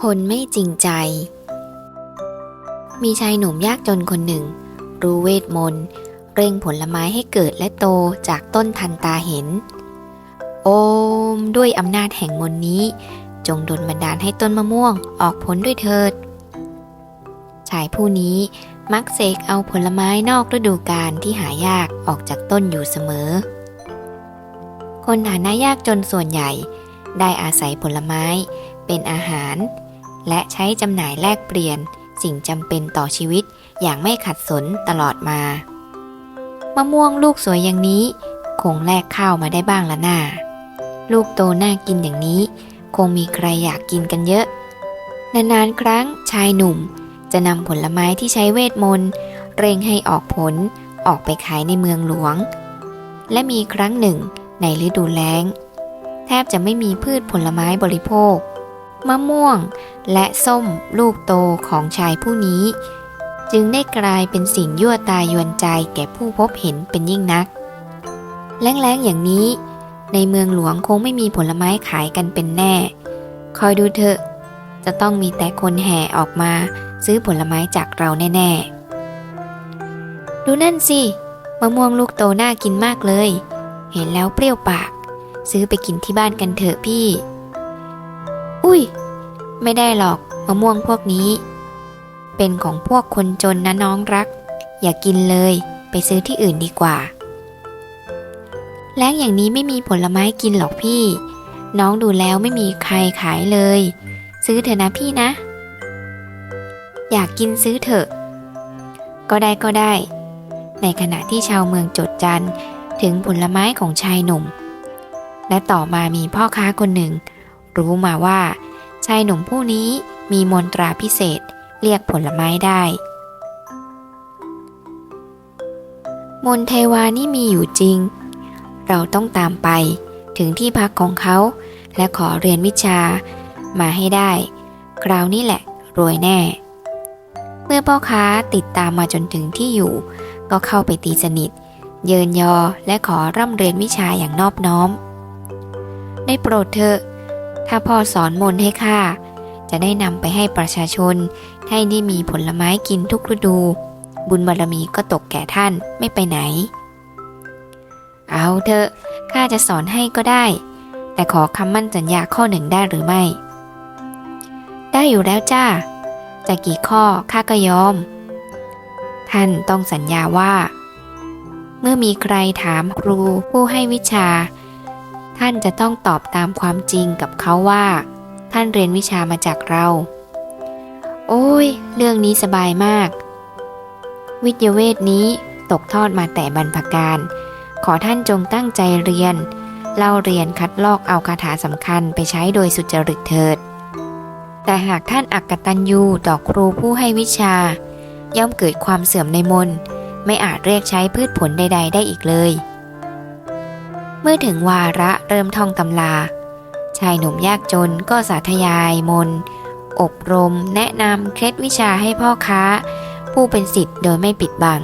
คนไม่จริงใจ มีชายหนุ่มยากจนคนหนึ่ง รู้เวทมนต์เร่งผลไม้ให้เกิดและโตจากต้นทันตาเห็น โอมด้วยอำนาจแห่งมนต์นี้ จงดลบันดาลให้ต้นมะม่วงออกผลด้วยเถิด ชายผู้นี้มักเสกเอาผลไม้นอกฤดูกาลที่หายากออกจากต้นอยู่เสมอ คนฐานะยากจนส่วนใหญ่ได้อาศัยผลไม้เป็นอาหาร และใช้จำหน่ายแลกเปลี่ยน สิ่งจำเป็นต่อชีวิตอย่างไม่ขัดสนตลอดมา มะม่วงลูกสวยอย่างนี้ คงแลกข้าวมาได้บ้างละน่าลูกโตน่ากินอย่างนี้ คงมีใครอยากกินกันเยอะ นานๆครั้งชายหนุ่ม จะนำผลไม้ที่ใช้เวทมนต์เร่งให้ออกผลออกไปขายในเมืองหลวง และมีครั้งหนึ่งในฤดูแล้ง แทบจะไม่มีพืชผลไม้บริโภค มะม่วง และส้มลูกโตของชายผู้นี้ จึงได้กลายเป็นสิ่งยั่วตายวนใจแก่ผู้พบเห็นเป็นยิ่งนัก แล้งๆอย่างนี้ ในเมืองหลวงคงไม่มีผลไม้ขายกันเป็นแน่ คอยดูเถอะ จะต้องมีแต่คนแห่ออกมาซื้อผลไม้จากเราแน่ๆ ดูนั่นสิมะม่วงลูกโตน่ากินมากเลย เห็นแล้วเปรี้ยวปาก ซื้อไปกินที่บ้านกันเถอะพี่ อุ้ย ไม่ได้หรอกมะม่วงพวกนี้ เป็นของพวกคนจนนะน้องรัก อย่ากกินเลยไปซื้อที่อื่นดีกว่า แล้งอย่างนี้ไม่มีผลไม้กินหรอกพี่ น้องดูแล้วไม่มีใครขายเลย ซื้อเถอะนะพี่นะ อยากกินซื้อเถอะ ก็ได้ก็ได้ ในขณะที่ชาวเมืองจดจันถึงผลไม้ของชายหนุ่ม และต่อมามีพ่อค้าคนหนึ่ง รู้มาว่า ชายหนุ่มผู้นี้มีมนตราพิเศษเรียกผลไม้ได้ มนเทวานี่มีอยู่จริง เราต้องตามไปถึงที่พักของเขา และขอเรียนวิชามาให้ได้ คราวนี้แหละรวยแน่ เมื่อพ่อค้าติดตามมาจนถึงที่อยู่ ก็เข้าไปตีสนิท เยินยอและขอร่ำเรียนวิชาอย่างนอบน้อม ได้โปรดเถอะ ถ้าพ่อสอนมนให้ข้าจะได้นำไปให้ประชาชน ให้ได้มีผลไม้กินทุกฤดู บุญบารมีก็ตกแก่ท่านไม่ไปไหน เอาเถอะข้าจะสอนให้ก็ได้ แต่ขอคำมั่นสัญญาข้อหนึ่งได้หรือไม่ ได้อยู่แล้วจ้าจะกี่ข้อข้าก็ยอม ท่านต้องสัญญาว่า เมื่อมีใครถามครูผู้ให้วิชา ท่านจะต้องตอบตามความจริงกับเขาว่า ท่านเรียนวิชามาจากเรา โอ้ย เรื่องนี้สบายมาก วิทยาเวทนี้ตกทอดมาแต่บรรพการ ขอท่านจงตั้งใจเรียน เล่าเรียนคัดลอกเอาคาถาสำคัญไปใช้โดยสุจริตเถิด แต่หากท่านอักตันยูต่อครูผู้ให้วิชา ย่อมเกิดความเสื่อมในมนต์ไม่อาจเรียกใช้พืชผลใด ๆ ได้อีกเลย เมื่อถึงวาระเริ่มท่องตำรา ชายหนุ่มยากจนก็สาธยายมน อบรมแนะนำเคล็ดวิชาให้พ่อค้า ผู้เป็นสิทธิ์โดยไม่ปิดบัง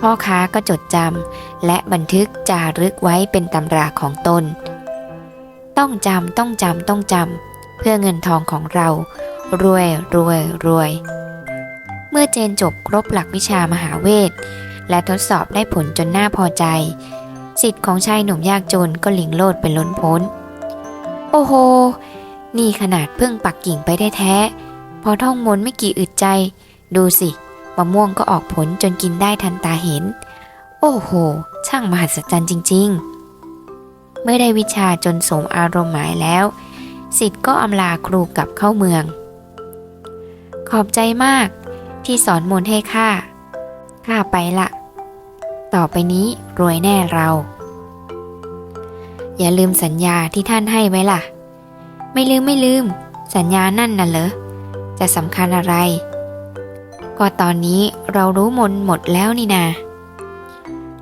พ่อค้าก็จดจำและบันทึกจารึกไว้เป็นตำราของตน ต้องจำต้องจำต้องจำเพื่อเงินทองของเรา รวยรวยรวย เมื่อเจนจบครบหลักวิชามหาเวทและทดสอบได้ผลจนน่าพอใจ สิทธิ์ของชายหนุ่มยากจนก็หลิงโลดเป็นล้นพ้น โอ้โห นี่ขนาดเพิ่งปักกิ่งไปได้แท้ พอท่องมนไม่กี่อึดใจ ดูสิมะม่วงก็ออกผลจนกินได้ทันตาเห็น โอ้โห ช่างมหัศจรรย์จริง ๆ เมื่อได้วิชาจนสมอารมณ์หมายแล้ว สิทธิ์ก็อำลาครูกลับเข้าเมือง ขอบใจมากที่สอนมนให้ข้าข้าไปละ ต่อไปนี้รวยแน่เรา อย่าลืมสัญญาที่ท่านให้ไว้ล่ะ ไม่ลืมไม่ลืม สัญญานั่นน่ะเหรอ จะสำคัญอะไร ก็ตอนนี้เรารู้มนหมดแล้วนี่นา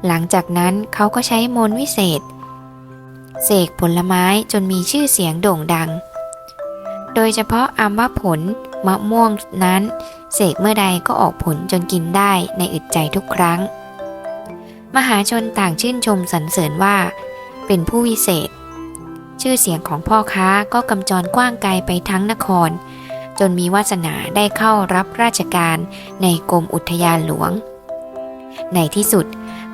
หลังจากนั้นเขาก็ใช้มนวิเศษ เสกผลไม้จนมีชื่อเสียงโด่งดัง โดยเฉพาะอัมว่าผลมะม่วงนั้น เสกเมื่อใดก็ออกผลจนกินได้ในอึดใจทุกครั้ง มหาชนต่างชื่นชมสรรเสริญว่า เป็นผู้วิเศษ ชื่อเสียงของพ่อค้าก็กำจรกว้างไกลไปทั้งนคร จนมีวาสนาได้เข้ารับราชการในกรมอุทยานหลวง ในที่สุด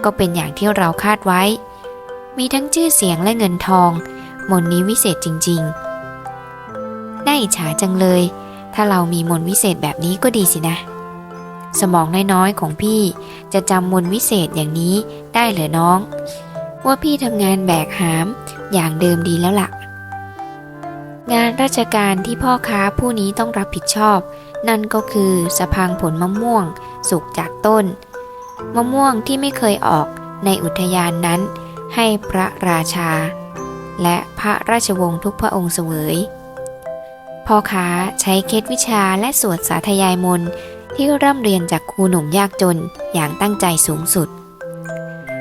ก็เป็นอย่างที่เราคาดไว้ มีทั้งชื่อเสียงและเงินทอง มนนี้วิเศษจริงๆน่าอิจฉาจังเลย ถ้าเรามีมนวิเศษแบบนี้ก็ดีสินะ สมองน้อยๆของพี่ จะจำมนวิเศษอย่างนี้ได้เหรอน้อง ว่าพี่ทำงานแบกหามอย่างเดิมดีแล้วล่ะ งานราชการที่พ่อค้าผู้นี้ต้องรับผิดชอบ นั่นก็คือสะพังผลมะม่วง สุกจากต้น มะม่วงที่ไม่เคยออกในอุทยานนั้น ให้พระราชา และพระราชวงศ์ทุกพระองค์เสวยพ่อค้าใช้เคล็ดวิชาและสวดสาธยายมนต์ ที่ร่ำเรียนจากครูหนุ่มยากจนอย่างตั้งใจสูงสุด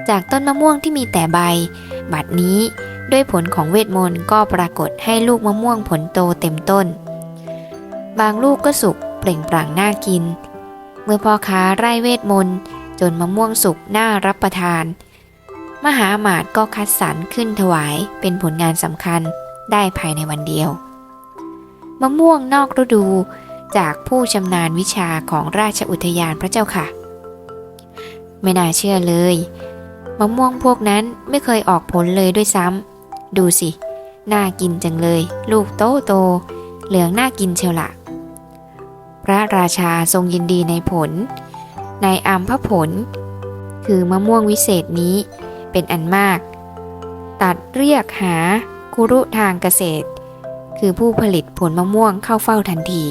จากต้นมะม่วงที่มีแต่ใบ บัดนี้ด้วยผลของเวทมนต์ก็ปรากฏให้ลูกมะม่วงผลโตเต็มต้น บางลูกก็สุกเปล่งปลั่งน่ากิน เมื่อพ่อค้าไร่เวทมนต์จนมะม่วงสุกน่ารับประทาน มหาอมาตย์ก็คัดสรรขึ้นถวายเป็นผลงานสำคัญได้ภายในวันเดียว มะม่วงนอกฤดู จากผู้ชำนาญวิชาของราชอุทยานพระเจ้าค่ะ ไม่น่าเชื่อเลย มะม่วงพวกนั้นไม่เคยออกผลเลยด้วยซ้ำดูสิ น่ากินจังเลย ลูกโตโต เหลืองน่ากินเชียวละพระราชาทรงยินดีในผล ในอัมพผล คือมะม่วงวิเศษนี้เป็นอันมาก ตัดเรียกหาคุรุทางเกษตร คือผู้ผลิตผลมะม่วงเข้าเฝ้าทันที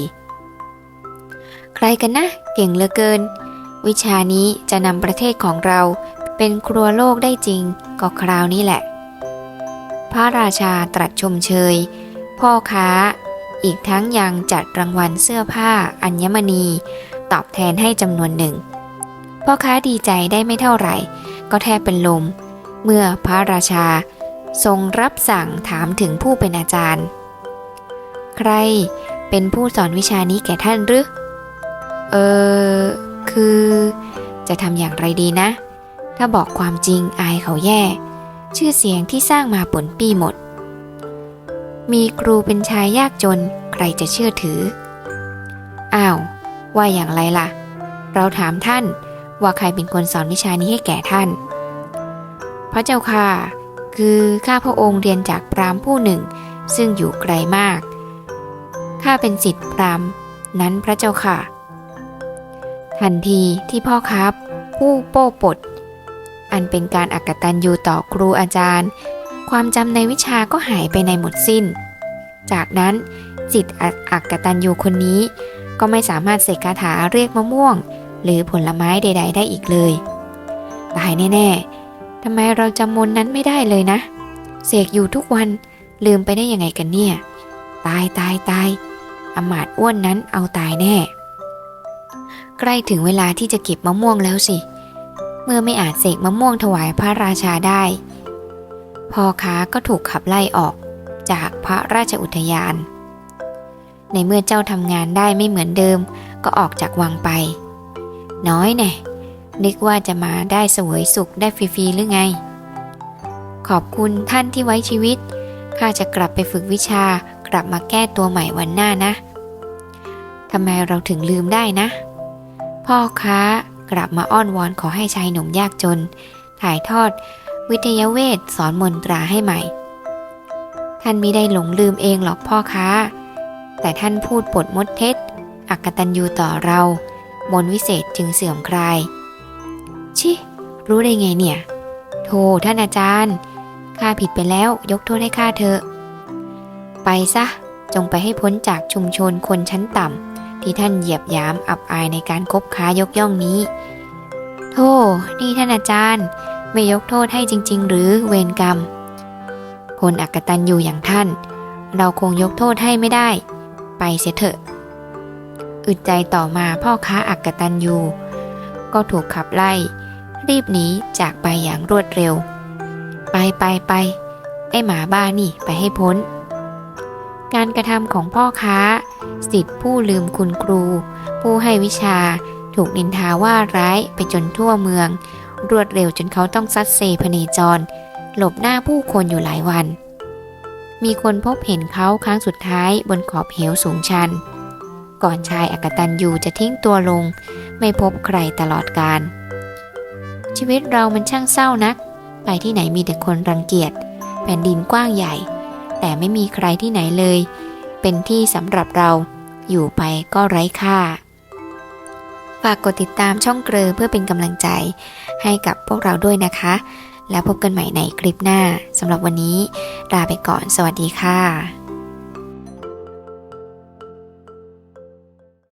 ใครกันนะ เก่งเหลือเกิน วิชานี้จะนำประเทศของเราเป็นครัวโลกได้จริง ก็คราวนี้แหละ พระราชาตรัสชมเชย พ่อค้า อีกทั้งยังจัดรางวัลเสื้อผ้าอัญมณี ตอบแทนให้จำนวนหนึ่ง พ่อค้าดีใจได้ไม่เท่าไหร่ ก็แทบเป็นลม เมื่อพระราชาทรงรับสั่งถามถึงผู้เป็นอาจารย์ ใครเป็นผู้สอนวิชานี้แก่ท่านหรือ เออ คือ จะทำอย่างไรดีนะ ถ้าบอกความจริงอายเขาแย่ ชื่อเสียงที่สร้างมาปนปี้หมด มีครูเป็นชายยากจนใครจะเชื่อถือ อ้าว ว่าอย่างไรล่ะ เราถามท่านว่าใครเป็นคนสอนวิชานี้ให้แก่ท่าน พระเจ้าค่ะ คือข้าพระองค์เรียนจากพราหมณ์ผู้หนึ่ง ซึ่งอยู่ไกลมาก ข้าเป็นสิทธิ์พราหมณ์นั้นพระเจ้าค่ะ ทันทีที่พ่อครับ ผู้โป้ปด อันเป็นการอักตันยูต่อครูอาจารย์ ความจำในวิชาก็หายไปในหมดสิ้น จากนั้นจิตอักตันยูคนนี้ ก็ไม่สามารถเสกคาถาเรียกมะม่วง หรือผลไม้ใด ๆ ได้อีกเลย ตายแน่ๆทำไมเราจำมนนั้นไม่ได้เลยนะ เสกอยู่ทุกวันลืมไปได้ยังไงกันเนี่ย ตายตายตายอมาตอ้วนนั้นเอาตายแน่ ใกล้ถึงเวลาที่จะเก็บมะม่วงแล้วสิ เมื่อไม่อาจเสกมะม่วงถวายพระราชาได้ พ่อค้าก็ถูกขับไล่ออกจากพระราชอุทยาน ในเมื่อเจ้าทำงานได้ไม่เหมือนเดิมก็ออกจากวังไป น้อยแน่นึกว่าจะมาได้สวยสุขได้ฟรีๆหรือไง ขอบคุณท่านที่ไว้ชีวิต ข้าจะกลับไปฝึกวิชากลับมาแก้ตัวใหม่วันหน้านะทำไมเราถึงลืมได้นะ พ่อค้ากลับมาอ้อนวอนขอให้ชายหนุ่มยากจน ถ่ายทอด วิทยาเวทสอนมนตราให้ใหม่ ท่านไม่ได้หลงลืมเองหรอกพ่อค้า แต่ท่านพูดปดมดเท็จอักตันยูต่อเรา มนวิเศษจึงเสื่อมคลาย ชิ รู้ได้ไงเนี่ยโธ่ท่านอาจารย์ ข้าผิดไปแล้วยกโทษให้ข้าเถอะ ไปซะ จงไปให้พ้นจากชุมชนคนชั้นต่ำ ที่ท่านเหยียบยามอับอายในการคบค้ายกย่องนี้โธ่นี่ท่านอาจารย์ ไม่ยกโทษให้จริง ๆ หรือเวรกรรม คนอักตันอยู่อย่างท่าน เราคงยกโทษให้ไม่ได้ ไปเสียเถอะ อึดใจต่อมาพ่อค้าอักตันยูก็ถูกขับไล่ รีบหนีจากไปอย่างรวดเร็ว ไปไปไปไอหมาบ้านี่ไปให้พ้นการกระทำของพ่อค้า สิทธิ์ผู้ลืมคุณครู ผู้ให้วิชา ถูกนินทาว่าร้ายไปจนทั่วเมือง รวดเร็วจนเขาต้องซัดเซพเนจร หลบหน้าผู้คนอยู่หลายวัน มีคนพบเห็นเขาครั้งสุดท้ายบนขอบเหวสูงชัน ก่อนชายอกตันยูจะทิ้งตัวลง ไม่พบใครตลอดการ ชีวิตเรามันช่างเศร้านัก ไปที่ไหนมีแต่คนรังเกียจ แผ่นดินกว้างใหญ่ แต่ไม่มีใครที่ไหนเลย เป็นที่สำหรับเราอยู่ไปก็ไร้ค่า ฝากกดติดตามช่องเกลอเพื่อเป็นกำลังใจให้กับพวกเราด้วยนะคะ แล้วพบกันใหม่ในคลิปหน้าสำหรับวันนี้ลาไปก่อน สวัสดีค่ะ